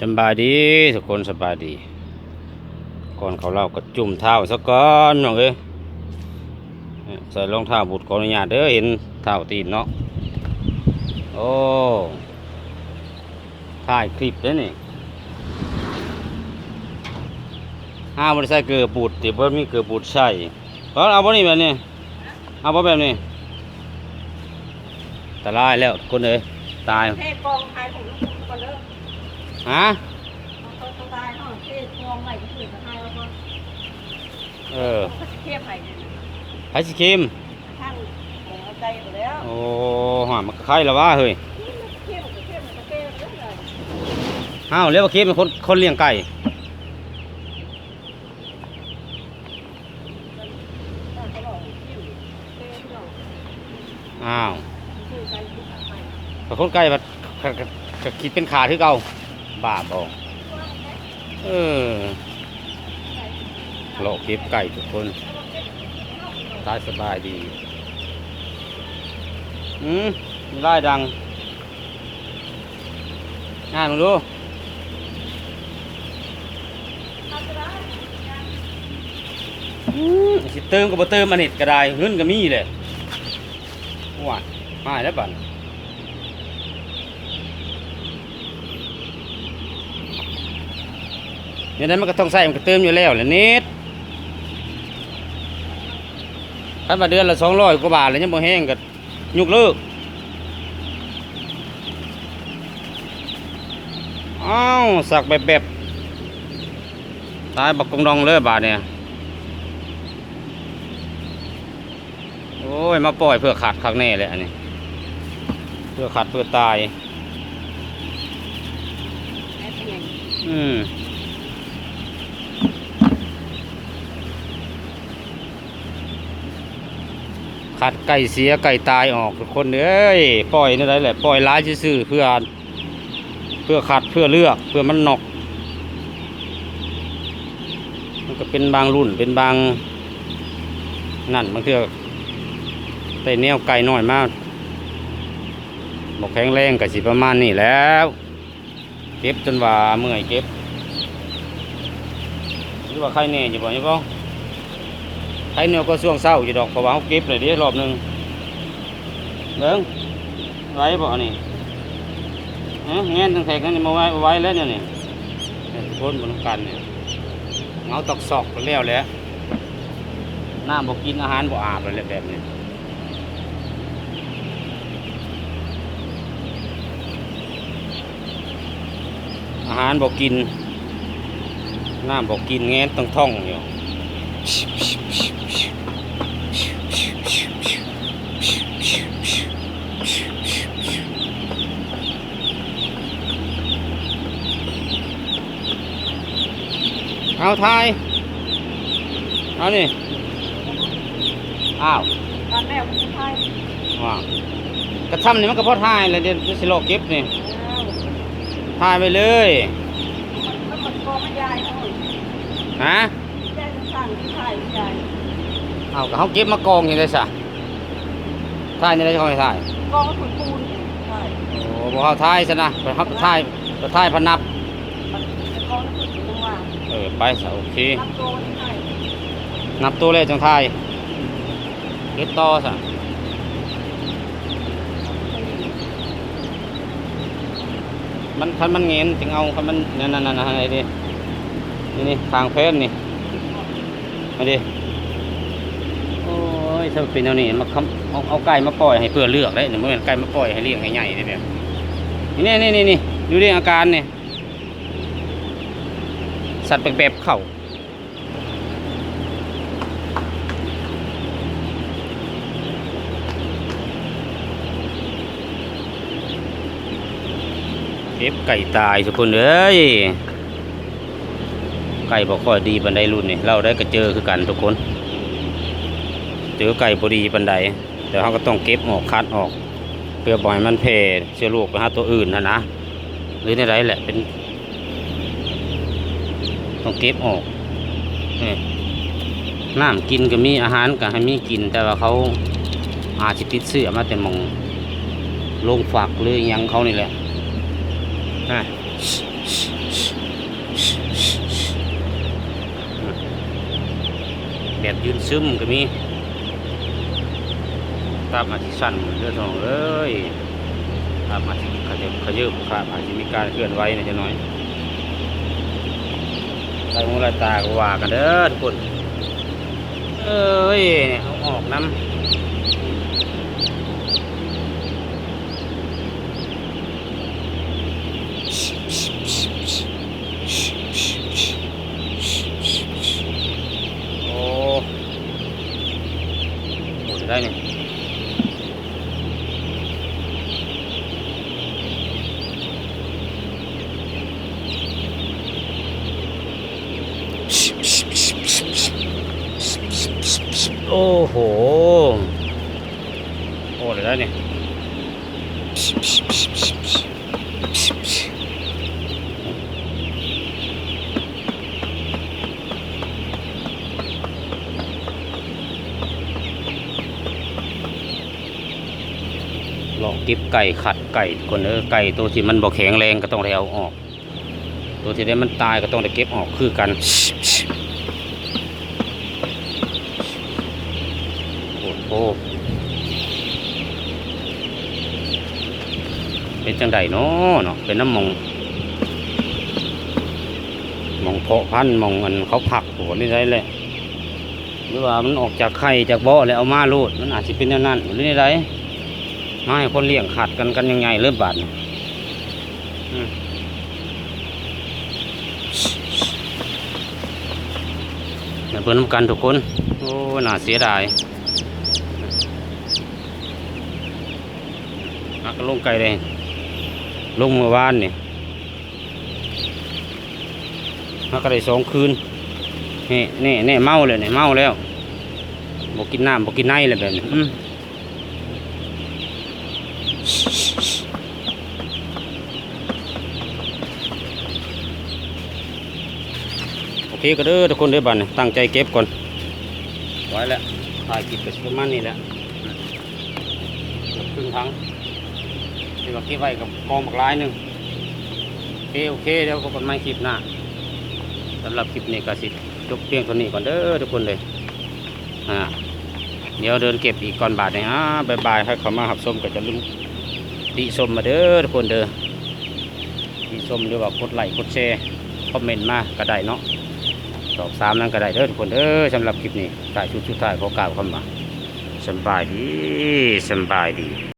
สบายดีทุกคนสบายดี ก่อนเขาเล่าก็จุ่มเท้าซะก่อนน้องเอ้ยใส่รองเท้าบุตรขออนุญาตเด้อเห็นเท้าตีนเนาะโอ้ถ่ายคลิปเด้อนี่ห้าบริษัทเกือบบูดติบ่มีเกือบบูดใส่เอาเอาบ่นี่แบบนี้เอาบ่แบบนี้ตายแล้วทุกคนเอ้ยตายเทกองไทยของลูกก็เลิก ฮะเขาต้องตายเนาะเทศกองใหม่ก็คือจะให้แล้วก็เออเขาจะเทียบใหม่เนี่ยไอศครีมช่างของเอาใจอยู่แล้วโอ้หามันก็ไข่แล้วว่าเฮ้ยเทียบกับเทียบกับเทียบเรื่องอะไรอ้าวเรียกว่าครีมเป็นคนคนเลี้ยงไก่เขาบอกเทียบเทียบเนาะอ้าวคือการคิดใหม่แต่คนไก่มันก็ก็ก็คิดเป็นขาที่เก่า บาบอกเออโลกคลิปไก่ทุกคนตายสบายดีอืมไล่ดังงานมึงดูอืมสิเติมก็บ่เติมอันนี้ก็ได้เงินก็มีเลยว้ามาแล้วบัด อย่างนั้นมันก็ต้องใส่มันก็เติมอยู่แล้วแหละนิดถ้ามาเดือนละสองร้อยกว่าบาทแล้วยังบ่แห้งก็ยุกเลิกอ้าวสักแบบแบบตายบักกงดองเลยบาทเนี่ยโอ้ยมาปล่อยเพื่อขาดข้างแน่เลยอันนี้ เพื่อขาดเพื่อตายอืม ขัดไก่เสียไก่ตายออกทุกคนเอ้ยปล่อยนี่ได้แหละปล่อยร้ายซื่อเพื่อ เพื่อขัดเพื่อเลือกเพื่อมันนก มันก็เป็นบางรุ่นเป็นบาง นั่นบางเทื่อแต่แนวไก่น้อยมากบอกแข็งแรงกับสิประมาณนี้แล้ว เก็บจนว่าเมื่อยเก็บหรือว่าใครแน่อยู่บ่ใช่ป่ใครเนี่ยก็ช่วงเศร้าอยู่ดอกเพราะว่าเขาเก็บเลยดิรอบหนึ่งเบิ้งไว้บ่นี่เอ้ยแงนทั้งแทกนั่นมาไว้ไว้แล้วเนี่ยนี่เนี่ยทุกคนบนกันเนี่ยเงาตอกซอกก็แล้วแหล้วน้ำบ่กินอาหารบ่อาบเลยแหละแบบนี้อาหารบอกกินน้ำบอกกินแง้นต้องท่องอยู่ เอาทาย เอานี่ อ้าวการแม่ของไทยว่างกระทำนี่มันก็พอทายเลยเดี๋ยวสิโลกเก็บนี่ทายไปเลยแล้วมันกองมันยายเขาฮะยายสั่งที่ไทยยายเอาก็เขาเก็บมากองเห็นได้สะทายนี่ได้เขาให้ทายกองขุนปูนใช่โอ้บอกเขาทายซะนะไปเขาทายไปทายพนับ กองขุนปูนว่า เอไปโอเค นับตัวเลขจังไทยเก็บต่อซะมันคันมันเงินจึงเอาคันมันนั่นนั่นนั่นอะไรดินี่นี่ทางเพนนี่มาดิโอ้ยถ้าเป็นเอานี่มาคำเอาเอาไก่มาปล่อยให้เพื่อเลือกได้หนึ่งเมื่อไก่มาปล่อยให้เลี้ยงให้ใหญ่ได้แบบนี่นี่นี่นี่ดูดิอาการเนี่ย สัตว์แปลกๆเข่าเก็บไก่ตายทุกคนเอ้ยไก่บอกค่อยดีปันไดรุ่นนี่เราได้ก็เจอคือกันทุกคนเจอไก่พอดีปันไดแต่เขาก็ต้องเก็บออกคัดออกเพื่อบ่อยมันแพร่เชื้อโรคไปหาตัวอื่นนะนะหรือในไรแหละเป็น ต้องเก็บออกน้ำกินก็มีอาหารก็ให้มีกิน แต่ว่าเขาอาจจะติดเสื้อมาแต่มองลงฝักหรือยังเขานี่แหละแบบยืนซึมก็มีตามมาที่สั้นเรื่องของเอ้ยตามมาที่ขยับขยืบครับอาจจะมีการเคลื่อนไหวน่อยจะน้อย ลายหูลายตาก็ว่ากันเด้อทุกคน เอ้ยเขาออกน้ำโอ้โหจะได้เนี่ยโอ้โห โอ้เดี๋ยวได้เนี่ยลองเก็บไก่ขัดไก่คนเออไก่ตัวที่มันบอกแข็งแรงก็ต้องได้เอาออก ตัวที่ได้มันตายก็ต้องได้เก็บออกคือกัน โอ้โห เป็นจังใดเนาะเนาะเป็นน้ำมองมองเพาะพันธุ์มองมันเขาผักหัวนี่ได้แหละหรือว่ามันออกจากไข่จากบ่อแล้วเอามาโลดมันอาจจะเป็นแนวนั้นหรือนี่ไรมาให้คนเลี้ยงขัดกันกันยังไงเริ่มบาดนี่อืมเดี๋ยวเพิ่นนกันทุกคน โอ้ น่าเสียดาย นักลงไกลเลยลงเมื่อวานเนี่ยมาก็ได้สองคืนนี่นี่นี่เมาเลยนี่เมาแล้วบอกกินน้ำบอกกินไนเลยแบบนี้อืมโอเคก็เด้อทุกคนเด้อบันตั้งใจเก็บก่อน ไว้แล้วถ่ายกิบไปประมาณนี้แหละครึ่งทั้ง ที่ว่าเก็บไว้กับกองบักหลายหนึ่งโอเคโอเคเดี๋ยวพบกันใหม่คลิปหน้าสำหรับคลิปนี้ก็สิจบเพียงเท่านี้ก่อนเด้อทุกคนเลยอ่าเดี๋ยวเดินเก็บอีกก่อนบาทเนี่ยอ่าบายบายให้เขามาหับส้มก็จะลืมดีส้มมาเด้อทุกคนเด้อดีส้มหรือว่ากดไลค์กดแชร์คอมเมนต์มาก็ได้เนาะสองสามนั้นก็ได้เด้อทุกคนเด้อสำหรับคลิปนี้ถ่ายชุดชุดถ่ายขอกล่าวคำว่าสบายดีสบายดี